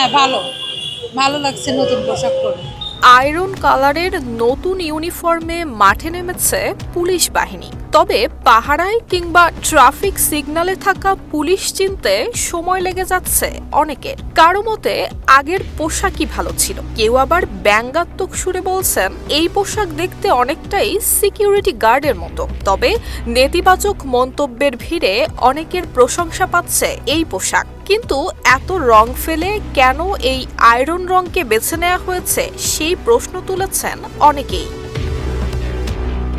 হ্যাঁ ভালো। ভালো লাগছে নতুন পোশাক পরে। আয়রন কালারের নতুন ইউনিফর্মে মাঠে নেমেছে পুলিশ বাহিনী। তবে পাহারায় কিংবা ট্রাফিক সিগনালে থাকা পুলিশ চিনতে সময় লেগে যাচ্ছে অনেকের। কারও মতে, আগের পোশাকই ভালো ছিল। কেউ আবার ব্যঙ্গাত্মক সুরে বলছেন, এই পোশাক দেখতে অনেকটাই সিকিউরিটি গার্ডের মতো। তবে নেতিবাচক মন্তব্যের ভিড়ে অনেকের প্রশংসা পাচ্ছে এই পোশাক। কিন্তু এত রং ফেলে কেন এই আয়রন রংকে বেছে নেওয়া হয়েছে, সেই প্রশ্ন তুলেছেন অনেকেই।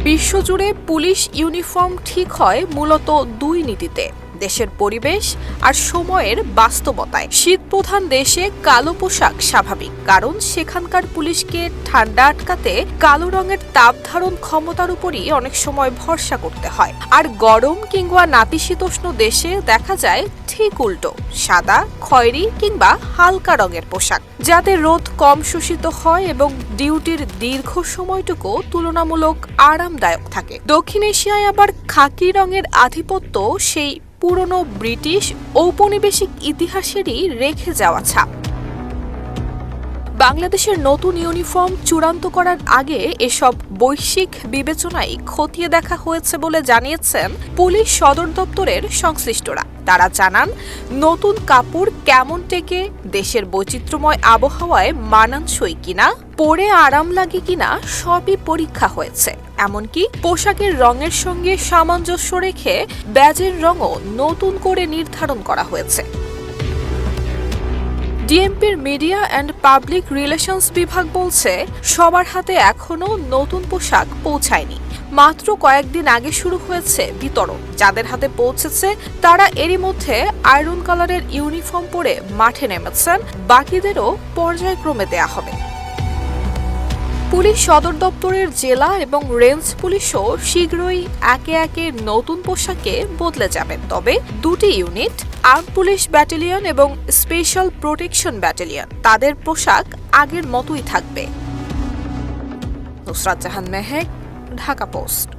বিশ্বজুড়ে পুলিশ ইউনিফর্ম ঠিক হয় মূলত দুই নীতিতে। দেশের পরিবেশ আর সময়ের বাস্তবতায়। শীতপ্রধান দেশে কালো পোশাক স্বাভাবিক, কারণ সেখানকার পুলিশকে ঠান্ডা আটকাতে কালো রঙের তাপ ধারণ ক্ষমতার উপরই অনেক সময় ভরসা করতে হয়। আর গরম কিংবা নাতিশীতোষ্ণ দেশে দেখা যায় ঠিক উল্টো, সাদা, খয়েরি কিংবা হালকা রঙের পোশাক। যাতে রোদ কম শোষিত হয় এবং ডিউটির দীর্ঘ সময়টুকু তুলনামূলক আরামদায়ক থাকে। দক্ষিণ এশিয়ায় আবার খাকি রঙের আধিপত্য সেই পুরনো ব্রিটিশ ঔপনিবেশিক ইতিহাসেরই রেখে যাওয়া ছাপ। বাংলাদেশের নতুন ইউনিফর্ম চূড়ান্ত করার আগে এসব বৈশ্বিক বিবেচনায় খতিয়ে দেখা হয়েছে বলে জানিয়েছেন পুলিশ সদর দপ্তরের সংশ্লিষ্টরা। তারা জানান, নতুন কাপড় কেমন টেকে, দেশের বৈচিত্র্যময় আবহাওয়ায় মানানসই কিনা? পরে আরাম লাগে কিনা সবই পরীক্ষা হয়েছে। এমনকি পোশাকের রঙের সঙ্গে সামঞ্জস্য রেখে ব্যাজের রঙও নতুন করে নির্ধারণ করা হয়েছে। ডিএমপির মিডিয়া অ্যান্ড পাবলিক রিলেশনস বিভাগ বলছে, সবার হাতে এখনও নতুন পোশাক পৌঁছায়নি। মাত্র কয়েকদিন আগে শুরু হয়েছে বিতরণ। যাদের হাতে পৌঁছেছে, তারা এরই মধ্যে আয়রন কালারের ইউনিফর্ম পরে মাঠে নেমেছেন। বাকিদেরও পর্যায়ক্রমে দেয়া হবে। পুলিশ সদর দপ্তরের জেলা এবং রেঞ্জ পুলিশও শীঘ্রই একে একে নতুন পোশাকে বদলে যাবেন। তবে দুটি ইউনিট, আর্ম পুলিশ ব্যাটালিয়ন এবং স্পেশাল প্রোটেকশন ব্যাটালিয়ন, তাদের পোশাক আগের মতোই থাকবে। নুসরাত জাহান মেহেক, ঢাকা পোস্ট।